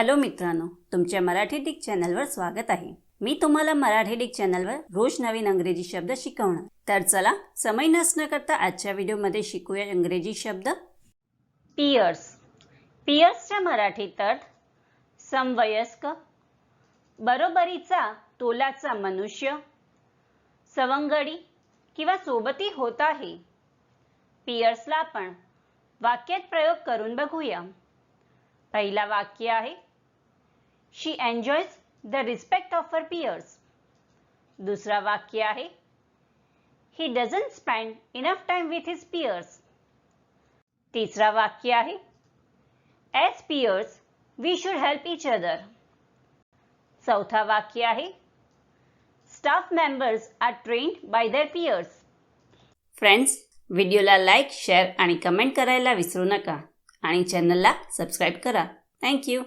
Hello मित्रांनो तुमच्या Marathi Dick चॅनलवर स्वागत आहे. मी तुम्हाला मराठी डिक चॅनलवर रोज नवीन अंग्रेजी शब्द शिकवणार. तर चला समय नसणं करता आजच्या व्हिडिओमध्ये शिकूया इंग्रजी शब्द. पियर्स पियर्सच्या मराठीत अर्थ समवयस्क बरोबरीचा तोलाचा मनुष्य सवंगडी किंवा सोबती होत आहे. पियर्सला आपण वाक्यात प्रयोग करून बघूया. पहिला वाक्य आहे she enjoys the respect of her peers दुसरा वाक्य आहे. He doesn't spend enough time with his peers तिसरा वाक्य आहे. As peers we should help each other चौथा वाक्य आहे. Staff members are trained by their peers friends व्हिडिओला लाईक शेअर आणि कमेंट करायला विसरू नका. आणि चॅनलला सबस्क्राईब करा. थँक्यू